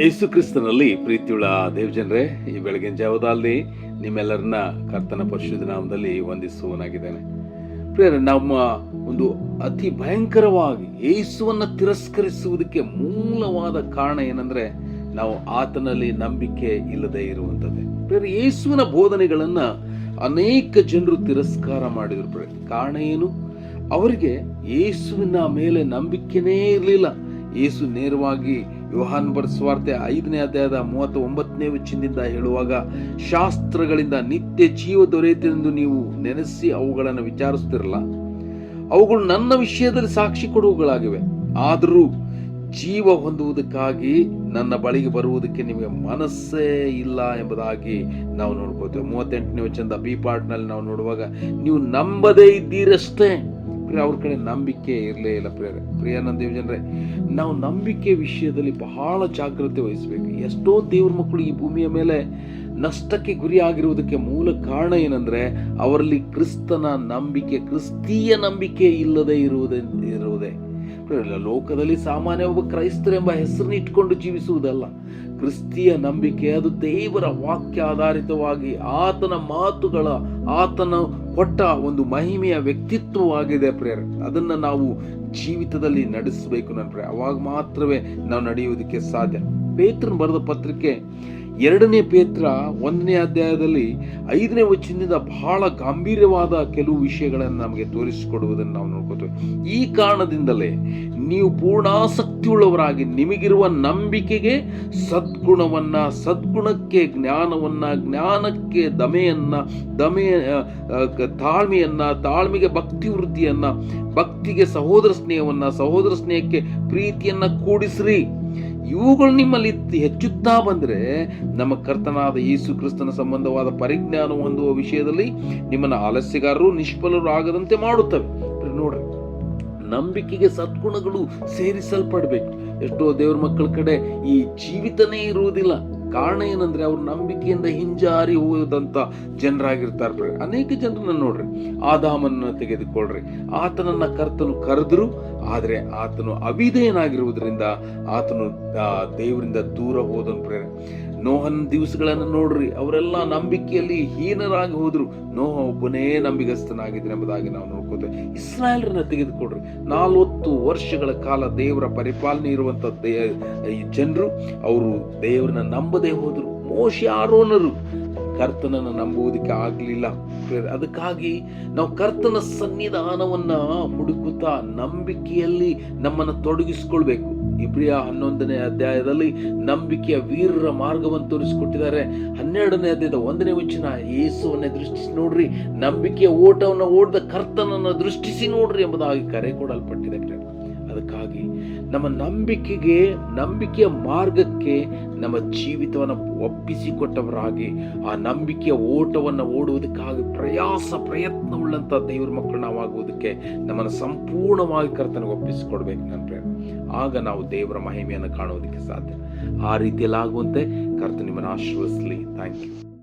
ಯೇಸು ಕ್ರಿಸ್ತನಲ್ಲಿ ಪ್ರೀತಿಯುಳ್ಳ ದೇವಜನರೇ, ಈ ಬೆಳಗಿನ ಜಾವದಲ್ಲಿ ನಿಮ್ಮೆಲ್ಲರನ್ನ ಕರ್ತನ ಪರಿಶುದ್ಧ ನಾಮದಲ್ಲಿ ವಂದಿಸುವನಾಗಿದ್ದೇನೆ ಪ್ರಿಯರೇ, ನಮ್ಮ ಒಂದು ಅತಿ ಭಯಂಕರವಾಗಿ ಯೇಸುವನ್ನ ತಿರಸ್ಕರಿಸುವುದಕ್ಕೆ ಮೂಲವಾದ ಕಾರಣ ಏನಂದ್ರೆ, ನಾವು ಆತನಲ್ಲಿ ನಂಬಿಕೆ ಇಲ್ಲದೆ ಇರುವಂಥದ್ದೇ. ಪ್ರಿಯರೇ, ಯೇಸುವಿನ ಬೋಧನೆಗಳನ್ನ ಅನೇಕ ಜನರು ತಿರಸ್ಕಾರ ಮಾಡಿದ್ರು ಪ್ರಿಯ ಕಾರಣ ಏನು? ಅವರಿಗೆ ಯೇಸುವಿನ ಮೇಲೆ ನಂಬಿಕೆನೇ ಇರಲಿಲ್ಲ. ಯೇಸು ನೇರವಾಗಿ ಯೋಹಾನ್ ಬರೆಸುವಾರ್ತೆ ಐದನೇ ಅಧ್ಯಾಯದ ಮೂವತ್ತ ಒಂಬತ್ತನೇ ವಚನದಿಂದ ಹೇಳುವಾಗ, ಶಾಸ್ತ್ರಗಳಿಂದ ನಿತ್ಯ ಜೀವ ದೊರೆಯುತ್ತೆಂದು ನೀವು ನೆನೆಸಿ ಅವುಗಳನ್ನು ವಿಚಾರಿಸ್ತಿರಲ್ಲ ಅವುಗಳು ನನ್ನ ವಿಷಯದಲ್ಲಿ ಸಾಕ್ಷಿ ಕೊಡುವುಗಳಾಗಿವೆ ಆದರೂ ಜೀವ ಹೊಂದುವುದಕ್ಕಾಗಿ ನನ್ನ ಬಳಿಗೆ ಬರುವುದಕ್ಕೆ ನಿಮಗೆ ಮನಸ್ಸೇ ಇಲ್ಲ ಎಂಬುದಾಗಿ ನಾವು ನೋಡ್ಕೋತೇವೆ ಮೂವತ್ತೆಂಟನೇ ವಚನದ ಬಿ ಪಾರ್ಟ್ನಲ್ಲಿ ನಾವು ನೋಡುವಾಗ, ನೀವು ನಂಬದೇ ಇದ್ದೀರಷ್ಟೇ. ಅವ್ರ ಕಡೆ ನಂಬಿಕೆ ಇರಲೇ ಇಲ್ಲ ಪ್ರಿಯರೇ. ಪ್ರಿಯಾನಂದ ದೇವಜನರೇ ನಾವು ನಂಬಿಕೆ ವಿಷಯದಲ್ಲಿ ಬಹಳ ಜಾಗ್ರತೆ ವಹಿಸಬೇಕು. ಎಷ್ಟೋ ದೇವ್ರ ಮಕ್ಕಳು ಈ ಭೂಮಿಯ ಮೇಲೆ ನಷ್ಟಕ್ಕೆ ಗುರಿಯಾಗಿರುವುದಕ್ಕೆ ಮೂಲ ಕಾರಣ ಏನಂದ್ರೆ, ಅವರಲ್ಲಿ ಕ್ರಿಸ್ತನ ನಂಬಿಕೆ, ಕ್ರಿಸ್ತೀಯ ನಂಬಿಕೆ ಇಲ್ಲದೆ ಇರುವುದೇ ಇರುವುದೇ. ಲೋಕದಲ್ಲಿ ಸಾಮಾನ್ಯ ಒಬ್ಬ ಕ್ರೈಸ್ತರೆಂಬ ಹೆಸರನ್ನ ಇಟ್ಕೊಂಡು ಜೀವಿಸುವುದಲ್ಲ. ಕ್ರಿಸ್ತಿಯ ನಂಬಿಕೆ ಅದು ದೇವರ ವಾಕ್ಯ ಆಧಾರಿತವಾಗಿ ಆತನ ಮಾತುಗಳ, ಆತನ ಕೊಟ್ಟ ಒಂದು ಮಹಿಮೆಯ ವ್ಯಕ್ತಿತ್ವವಾಗಿದೆ ಪ್ರೇಯರ್. ಅದನ್ನ ನಾವು ಜೀವಿತದಲ್ಲಿ ನಡೆಸಬೇಕು ನನ್ನ ಪ್ರೇಯರ್. ಅವಾಗ ಮಾತ್ರವೇ ನಾವು ನಡೆಯುವುದಕ್ಕೆ ಸಾಧ್ಯ. ಪೇತ್ರನ್ ಬರೆದ ಪತ್ರಿಕೆ ಎರಡನೇ ಪೇತ್ರ ಒಂದನೇ ಅಧ್ಯಾಯದಲ್ಲಿ ಐದನೇ ವಚನದಿಂದ ಬಹಳ ಗಂಭೀರವಾದ ಕೆಲವು ವಿಷಯಗಳನ್ನು ನಮಗೆ ತೋರಿಸಿಕೊಡುವುದನ್ನು ನಾವು ನೋಡ್ಕೋತೇವೆ. ಈ ಕಾರಣದಿಂದಲೇ ನೀವು ಪೂರ್ಣಾಸಕ್ತಿಯುಳ್ಳವರಾಗಿ ನಿಮಗಿರುವ ನಂಬಿಕೆಗೆ ಸದ್ಗುಣವನ್ನ, ಸದ್ಗುಣಕ್ಕೆ ಜ್ಞಾನವನ್ನ, ಜ್ಞಾನಕ್ಕೆ ದಮೆಯನ್ನ, ದಮೆ ತಾಳ್ಮೆಯನ್ನ, ತಾಳ್ಮೆಗೆ ಭಕ್ತಿ ವೃದ್ಧಿಯನ್ನ, ಭಕ್ತಿಗೆ ಸಹೋದರ ಸ್ನೇಹವನ್ನ, ಸಹೋದರ ಸ್ನೇಹಕ್ಕೆ ಪ್ರೀತಿಯನ್ನ ಕೂಡಿಸ್ರಿ. ಇವುಗಳು ನಿಮ್ಮಲ್ಲಿ ಹೆಚ್ಚುತ್ತಾ ಬಂದರೆ ನಮ್ಮ ಕರ್ತನಾದ ಯೇಸು ಕ್ರಿಸ್ತನ ಸಂಬಂಧವಾದ ಪರಿಜ್ಞಾನ ಹೊಂದುವ ವಿಷಯದಲ್ಲಿ ನಿಮ್ಮನ್ನು ಆಲಸ್ಯಗಾರರು, ನಿಷ್ಫಲರು ಆಗದಂತೆ ಮಾಡುತ್ತವೆ. ನೋಡ್ರಿ, ನಂಬಿಕೆಗೆ ಸದ್ಗುಣಗಳು ಸೇರಿಸಲ್ಪಡಬೇಕು. ಎಷ್ಟೋ ದೇವ್ರ ಮಕ್ಕಳ ಕಡೆ ಈ ಜೀವಿತನೇ ಇರುವುದಿಲ್ಲ. ಕಾರಣ ಏನಂದ್ರೆ ಅವ್ರ ನಂಬಿಕೆಯಿಂದ ಹಿಂಜಾರಿ ಹೋದಂತ ಜನರಾಗಿರ್ತಾರೆ ಅನೇಕ ಜನರನ್ನ ನೋಡ್ರಿ. ಆದಾಮನ್ನ ತೆಗೆದುಕೊಳ್ರಿ. ಆತನನ್ನ ಕರ್ತನು ಕರೆದ್ರು, ಆದರೆ ಆತನು ಅವಿಧೇಯನಾಗಿರುವುದರಿಂದ ಆತನು ದೇವರಿಂದ ದೂರ ಹೋದನು ನೋಹನ್ ದಿವಸಗಳನ್ನು ನೋಡ್ರಿ, ಅವರೆಲ್ಲ ನಂಬಿಕೆಯಲ್ಲಿ ಹೀನರಾಗಿ ಹೋದ್ರು. ನೋಹ ಒಬ್ಬನೇ ನಂಬಿಗಸ್ತನಾಗಿದ್ದಾನೆ ಎಂಬುದಾಗಿ ನಾವು ನೋಡ್ಕೋತೇವೆ. ಇಸ್ರಾಯೇಲ್ರನ್ನ ತೆಗೆದುಕೊಡ್ರಿ. ನಾಲ್ವತ್ತು ವರ್ಷಗಳ ಕಾಲ ದೇವರ ಪರಿಪಾಲನೆ ಇರುವಂತ ಜನರು, ಅವರು ದೇವರನ್ನ ನಂಬದೇ ಹೋದ್ರು. ಮೋಶ ಆರೋನರು. ಕರ್ತನನ್ನು ನಂಬುವುದಕ್ಕೆ ಆಗಲಿಲ್ಲ. ಅದಕ್ಕಾಗಿ ನಾವು ಕರ್ತನ ಸನ್ನಿಧಾನವನ್ನು ಹುಡುಕುತ್ತಾ ನಂಬಿಕೆಯಲ್ಲಿ ನಮ್ಮನ್ನು ತೊಡಗಿಸಿಕೊಳ್ಬೇಕು. ಇಬ್ರಿಯ ಹನ್ನೊಂದನೇ ಅಧ್ಯಾಯದಲ್ಲಿ ನಂಬಿಕೆಯ ವೀರರ ಮಾರ್ಗವನ್ನು ತೋರಿಸಿಕೊಟ್ಟಿದ್ದಾರೆ. ಹನ್ನೆರಡನೇ ಅಧ್ಯಾಯದ ಒಂದನೇ ವಚನ, ಯೇಸುವನ್ನೇ ದೃಷ್ಟಿಸಿ ನೋಡ್ರಿ, ನಂಬಿಕೆಯ ಓಟವನ್ನು ಓಡಿದ ಕರ್ತನನ್ನು ದೃಷ್ಟಿಸಿ ನೋಡ್ರಿ ಎಂಬುದಾಗಿ ಕರೆ ಕೊಡಲ್ಪಟ್ಟಿದೆ. ಅದಕ್ಕಾಗಿ ನಮ್ಮ ನಂಬಿಕೆಗೆ, ನಂಬಿಕೆಯ ಮಾರ್ಗಕ್ಕೆ ನಮ್ಮ ಜೀವಿತವನ್ನು ಒಪ್ಪಿಸಿಕೊಟ್ಟವರಾಗಿ, ಆ ನಂಬಿಕೆಯ ಓಟವನ್ನು ಓಡುವುದಕ್ಕಾಗಿ ಪ್ರಯಾಸ ಪ್ರಯತ್ನವುಳ್ಳಂಥ ದೇವ್ರ ಮಕ್ಕಳು ನಾವಾಗುವುದಕ್ಕೆ ನಮ್ಮನ್ನು ಸಂಪೂರ್ಣವಾಗಿ ಕರ್ತನಿಗೆ ಒಪ್ಪಿಸಿಕೊಡ್ಬೇಕು ನನ್ನ ಆಗ ನಾವು ದೇವರ ಮಹಿಮೆಯನ್ನು ಕಾಣುವುದಕ್ಕೆ ಸಾಧ್ಯ. ಆ ರೀತಿಯಲ್ಲಾಗುವಂತೆ ಕರ್ತ ನಿಮ್ಮನ್ನು ಆಶೀರ್ವದಿಸಲಿ. Thank you